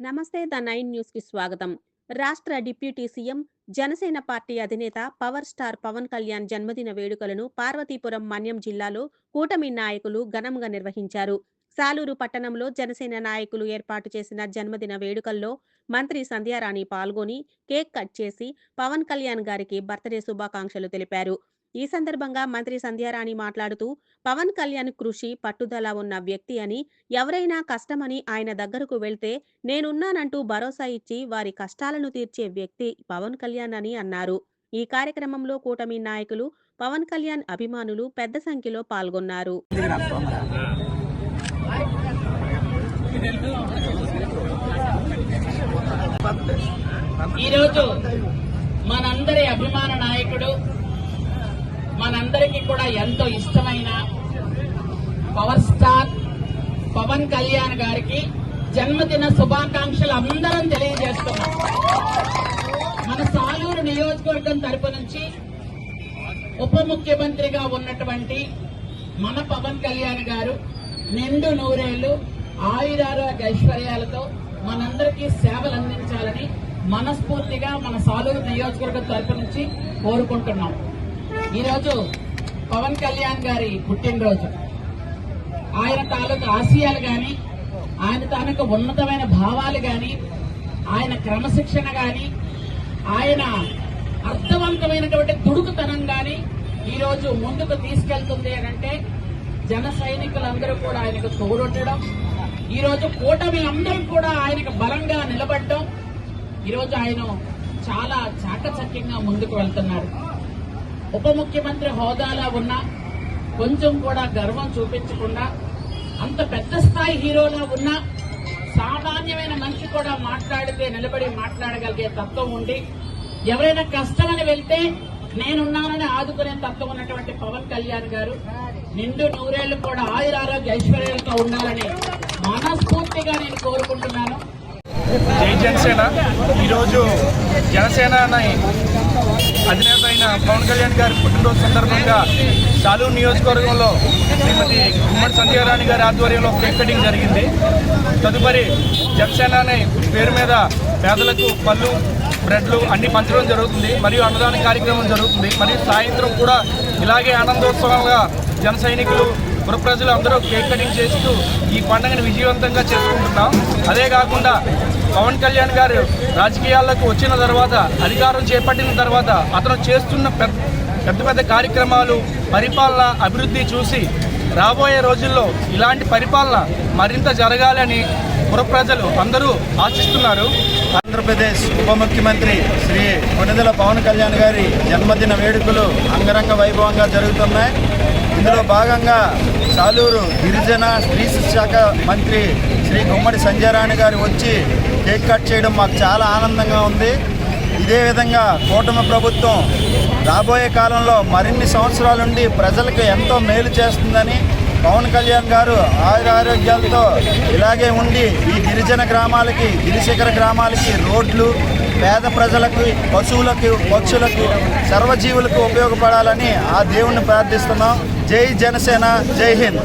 నమస్తే the nine న్యూస్కి స్వాగతం. రాష్ట్ర డిప్యూటీ సీఎం జనసేన పార్టీ అధినేత పవర్ స్టార్ పవన్ కళ్యాణ్ జన్మదిన వేడుకలను పార్వతీపురం మన్యం జిల్లాలో కూటమి నాయకులు ఘనంగా నిర్వహించారు. సాలూరు పట్టణంలో జనసేన నాయకులు ఏర్పాటు చేసిన జన్మదిన వేడుకల్లో మంత్రి సంధ్యారాణి పాల్గొని కేక్ కట్ చేసి పవన్ కళ్యాణ్ గారికి బర్త్డే శుభాకాంక్షలు తెలిపారు. ఈ సందర్భంగా మంత్రి సంధ్యారాణి మాట్లాడుతూ పవన్ కళ్యాణ్ కృషి పట్టుదల ఉన్న వ్యక్తి అని ఎవరైనా కష్టమని ఆయన దగ్గరకు వెళ్తే నేనున్నానంటూ భరోసా ఇచ్చి వారి కష్టాలను తీర్చే వ్యక్తి పవన్ కళ్యాణ్ అని అన్నారు. ఈ కార్యక్రమంలో కూటమి నాయకులు పవన్ కళ్యాణ్ అభిమానులు పెద్ద సంఖ్యలో పాల్గొన్నారు. ఈరోజు మనందరి అభిమాన నాయకుడు మనందరికీ కూడా ఎంతో ఇష్టమైన పవర్ స్టార్ పవన్ కళ్యాణ్ గారికి జన్మదిన శుభాకాంక్షలు అందరం తెలియజేస్తున్నాం. మన సాలూరు నియోజకవర్గం తరపు నుంచి ఉప ముఖ్యమంత్రిగా ఉన్నటువంటి మన పవన్ కళ్యాణ్ గారు నిండు నూరేళ్ళు ఆయురారోగ్య ఐశ్వర్యాలతో మనందరికీ సేవలు అందించాలని మనస్ఫూర్తిగా మన సాలూరు నియోజకవర్గం తరపు నుంచి కోరుకుంటున్నాం. ఈరోజు పవన్ కళ్యాణ్ గారి పుట్టినరోజు. ఆయన తాలూకు ఆశయాలు గాని ఆయన తాలూకు ఉన్నతమైన భావాలు గాని ఆయన క్రమశిక్షణ గాని ఆయన అర్థవంతమైనటువంటి దుడుకుతనం గాని ఈరోజు ముందుకు తీసుకెళ్తుంది అని అంటే జన సైనికులందరూ కూడా ఆయనకు తోడొట్టడం ఈ రోజు కూటమి అందరూ కూడా ఆయనకు బలంగా నిలబడడం ఈరోజు ఆయన చాలా చాకచక్యంగా ముందుకు వెళ్తున్నారు ఉప ముఖ్యమంత్రి హోదాలో ఉన్న కొంచెం కూడా గర్వం చూపించకుండా అంత పెద్ద స్థాయి హీరోలా ఉన్న సామాన్యమైన మనిషి కూడా మాట్లాడితే నిలబడి మాట్లాడగలిగే తత్వం ఉండి ఎవరైనా కష్టమని వెళ్తే నేనున్నానని ఆదుకునే తత్వం ఉన్నటువంటి పవన్ కళ్యాణ్ గారు నిండు నూరేళ్ళు కూడా ఆయురారోగ్య ఐశ్వర్యాలతో ఉండాలని మనస్ఫూర్తిగా నేను కోరుకుంటున్నాను. జై జనసేన. ఈరోజు జనసేన అధినేత అయిన పవన్ కళ్యాణ్ గారి పుట్టినరోజు సందర్భంగా సాలూరు నియోజకవర్గంలో శ్రీమతి గుమ్మడి సంధ్యారాణి గారి ఆధ్వర్యంలో కేక్ కటింగ్ జరిగింది. తదుపరి జనసేన అనే పేరు మీద పేదలకు పళ్ళు బ్రెడ్లు అన్ని పంచడం జరుగుతుంది. మరియు అన్నదాన కార్యక్రమం జరుగుతుంది. మరియు సాయంత్రం కూడా ఇలాగే ఆనందోత్సవంగా జన సైనికులు పుర ప్రజలు అందరూ కేక్ కటింగ్ చేస్తూ ఈ పండుగను విజయవంతంగా చేసుకుంటున్నాం. అదే కాకుండా పవన్ కళ్యాణ్ గారు రాజకీయాల్లోకి వచ్చిన తర్వాత అధికారం చేపట్టిన తర్వాత అతను చేస్తున్న పెద్ద పెద్ద పెద్ద కార్యక్రమాలు పరిపాలన అభివృద్ధి చూసి రాబోయే రోజుల్లో ఇలాంటి పరిపాలన మరింత జరగాలని పుర ప్రజలు అందరూ ఆశిస్తున్నారు. ఆంధ్రప్రదేశ్ ఉప ముఖ్యమంత్రి శ్రీ కొనిదెల పవన్ కళ్యాణ్ గారి జన్మదిన వేడుకలు అంగరంగ వైభవంగా జరుగుతున్నాయి. ఇందులో భాగంగా సాలూరు గిరిజన స్త్రీ శాఖ మంత్రి శ్రీ గుమ్మడి సంజయరాణి గారు వచ్చి కేక్ కట్ చేయడం మాకు చాలా ఆనందంగా ఉంది. ఇదే విధంగా కూటమి ప్రభుత్వం రాబోయే కాలంలో మరిన్ని సంవత్సరాల నుండి ప్రజలకు ఎంతో మేలు చేస్తుందని పవన్ కళ్యాణ్ గారు ఆయుర ఆరోగ్యాలతో ఇలాగే ఉండి ఈ గిరిజన గ్రామాలకి గిరిశిఖర గ్రామాలకి రోడ్లు పేద ప్రజలకు పశువులకు పక్షులకు సర్వజీవులకు ఉపయోగపడాలని ఆ దేవుణ్ణి ప్రార్థిస్తున్నాం. జై జనసేన జై హింద్.